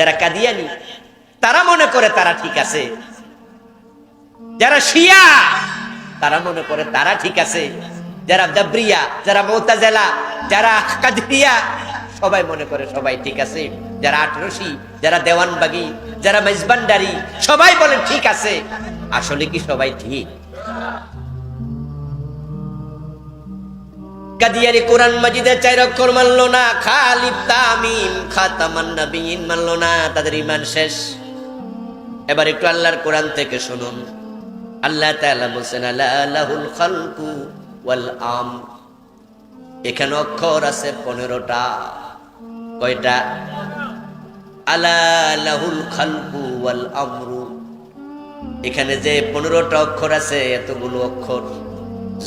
যারা কাদিয়ানি, তারা মনে করে তারা ঠিক আছে। যারা শিয়া, তারা মনে করে তারা ঠিক আছে। যারা জাবরিয়া যারা মোতাজেলা, যারা কাদিয়া, সবাই মনে করে সবাই ঠিক আছে। যারা আটরসি, যারা দেওয়ানবাগি, যারা মেজবান্ডারি, সবাই বলে ঠিক আছে। আসলে কি সবাই ঠিক? কাদিয়ারি কোরআন মাজিদের চার অক্ষর মানলো না খালিদ তামিম, খাতামান নবীন মানলো না, তাদের ইমান শেষ। এবার একটু আল্লাহর কোরআন থেকে শুনুন। আল্লাহ তাআলা বলছেন আলাহুল খালকু ওয়াল আম। এখানে অক্ষর আছে পনেরোটা। কয়টা? আলাহুল খালকু ওয়াল আমরু। এখানে যে পনেরোটা অক্ষর আছে, এতগুলো অক্ষর।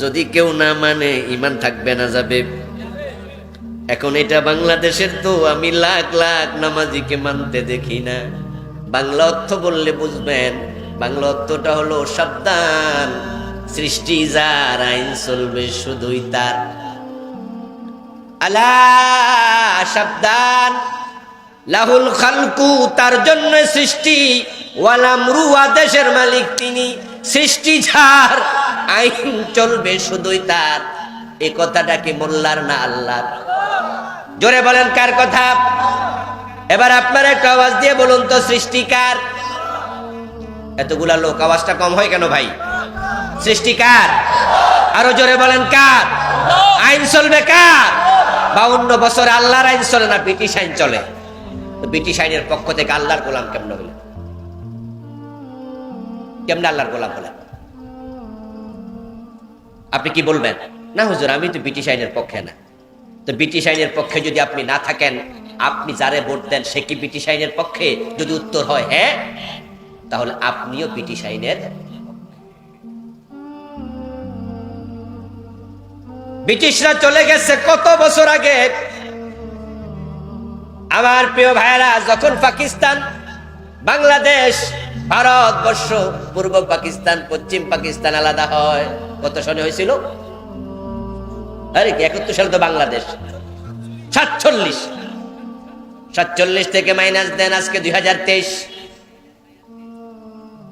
যদি কেউ না মানে ইমান থাকবে না যাবে। এখন এটা বাংলাদেশের তো, আমি লাখ লাখ নামাজিকে মানতে দেখি না। বাংলা অর্থ বললে বুঝবেন, বাংলা অর্থটা হলো সাবধান। সৃষ্টি যার, আইন চলবে শুধুই তার। আলা, সাবধান। লাহুল খালকু তার জন্য সৃষ্টি। ওয়ালামরু, আদেশের মালিক তিনি। সৃষ্টি যার। আইন চলবে শুধুই তার। এ কথাটা কি মোল্লার না আল্লাহর? জোরে বলেন, কার কথা? এবার আপনার একটা আওয়াজ দিয়ে বলুন তো সৃষ্টিকার এতগুলা লোক, আওয়াজটা কম হয় কেন ভাই? সৃষ্টিকার আরও জোরে বলেন, কার? আইন চলবে কার? বাউন্ন বছর আল্লাহর আইন চলে না, ব্রিটিশ আইন চলে? ব্রিটিশ আইনের পক্ষ থেকে আল্লাহর গোলাম কেমন হইল? কেমন আল্লাহর গোলাম হলেন আপনি কি বলবেন? না হুজুর, আমি তো ব্রিটিশ আইনের পক্ষে না। তো ব্রিটিশ আইনের পক্ষে যদি আপনি না থাকেন, আপনি যারে ভোট দেন, সে কি ব্রিটিশ আইনের পক্ষে? যদি উত্তর হয় হ্যাঁ তাহলে আপনিও ব্রিটিশ আইনের ব্রিটিশরা চলে গেছে কত বছর আগে। আমার প্রিয় ভাইরা যখন পাকিস্তান, বাংলাদেশ ভারতবর্ষ, পূর্ব পাকিস্তান, পশ্চিম পাকিস্তান আলাদা হয়। কত সনে হয়েছিল? আরে কি, একাত্তর সালে তো বাংলাদেশ। সাতচল্লিশ। সাতচল্লিশ থেকে মাইনাস দেন আজকে দুই হাজার তেইশ।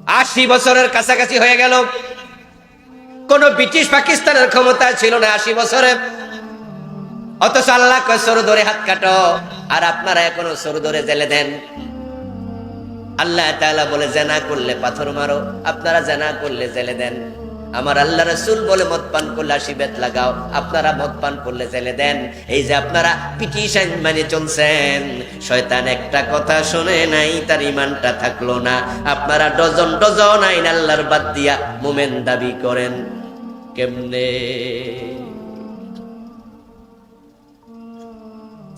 আশি বছরের কাছাকাছি হয়ে গেল। কোন ব্রিটিশ পাকিস্তানের ক্ষমতা ছিল না আশি বছরে। অথচ আল্লাহ কয়, সরু ধরে হাত কাটো। আর আপনারা এখনও সরু ধরে জেলে দেন। আল্লাহ তাআলা বলে, জেনা করলে পাথর মারো, আপনারা জেনা করলে জেলে দেন। আমার আল্লাহ রসুল বলে, মদ পান করলে আশি বেত লাগাও, আপনারা মদ পান করলে জেলে দেন। এই যে আপনারা পিটিশন মানে চলছেন, শয়তান একটা কথা শুনে নাই, তার ইমানটা থাকল না। আপনারা ডজন ডজন আইন আল্লাহর বাদ দিয়া মোমেন দাবি করেন। কেমনে?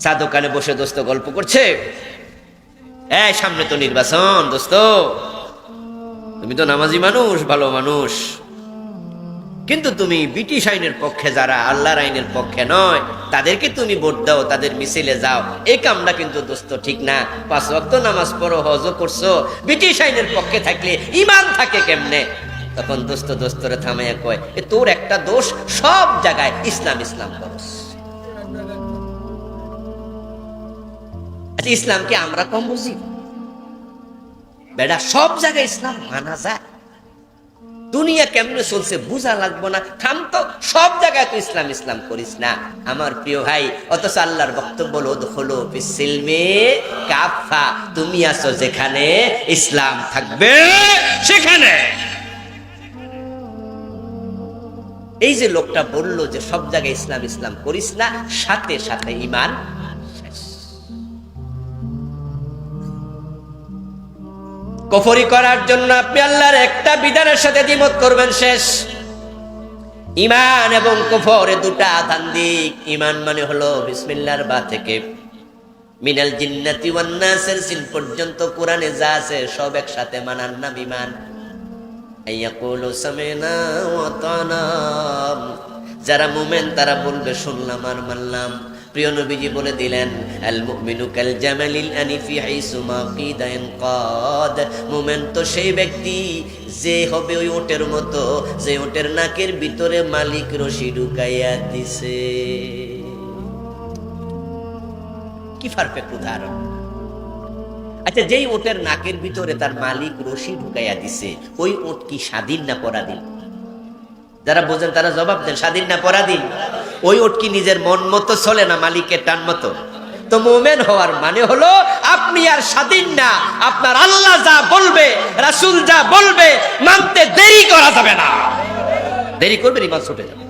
চা দোকানে বসে দোস্ত গল্প করছে। এই, সামনে তো নির্বাচন, দোস্ত। তুমি তো নামাজি মানুষ, ভালো মানুষ। কিন্তু তুমি ব্রিটিশ আইনের পক্ষে যারা, আল্লাহর আইনের পক্ষে নয়, তাদেরকে তুমি ভোট দাও, তাদের মিছিলে যাও। এই কামটা কিন্তু, দোস্ত, ঠিক না। পাঁচ ওয়াক্ত নামাজ পড়ো হজ করছ। ব্রিটিশ আইনের পক্ষে থাকলে ইমান থাকে কেমনে? তখন দোস্ত, দোস্তরে থামাইয়া কয়, এ তোর একটা দোষ, সব জায়গায় ইসলাম ইসলাম করস। আচ্ছা ইসলামকে আমরা কম বুঝি। বেটা সব জায়গায় ইসলাম মানা যায়। দুনিয়া কেমনে চলছে বুঝা লাগবো না। থাম তো, সব জায়গায় তো ইসলাম ইসলাম করিস না। আমার প্রিয় ভাই, অথচ আল্লাহর বক্তব্য হলো কাফা তুমি আছো যেখানে ইসলাম থাকবে, সেখানে। এই যে লোকটা বলল যে সব জায়গায় ইসলাম ইসলাম করিস না, সাথে সাথে ইমান কফরি করার জন্য আপনি আল্লাহর একটা বিধানের সাথে দ্বিমত করবেন, শেষ। ইমান এবং কফর দুটা আধান দিক ইমান মানে হলো বিসমিল্লার বা থেকে মিনাল জিন্নাতি ওয়ান নাসের সিন পর্যন্ত কোরআনে যা আছে সব একসাথে মানার নাম ইমান আইয়াকুলু সামিনা ওয়া আতানা যারা মুমেন তারা বলবে, শুনলাম আর মানলাম। প্রিয় নবীজি বলে দিলেন, আল মুমিনু কাল জামালিল আনিফি হাইসু মা কিদা ইনকাদ মুমিন তো সেই ব্যক্তি যে হবে ওই ওটের মতো, যে ওটের নাকের ভিতরে মালিক রশি ঢুকাইয়া দিছে। কি পারফেক্ট উদাহরণ। আচ্ছা যেই ওটের নাকের ভিতরে তার মালিক রশি ঢুকাইয়া দিছে, ওই ওট কি স্বাধীন না পরাধীন? যারা বোঝেন তারা জবাব দেন, স্বাধীন না পরাধীন? ওই ওটকি নিজের মন মতো চলে না মালিকের টান মতো। তো মোমেন হওয়ার মানে হলো, আপনি আর স্বাধীন না। আপনার আল্লাহ যা বলবে, রাসুল যা বলবে, মানতে দেরি করা যাবে না। দেরি করবে ইমান ছুটে যাবে।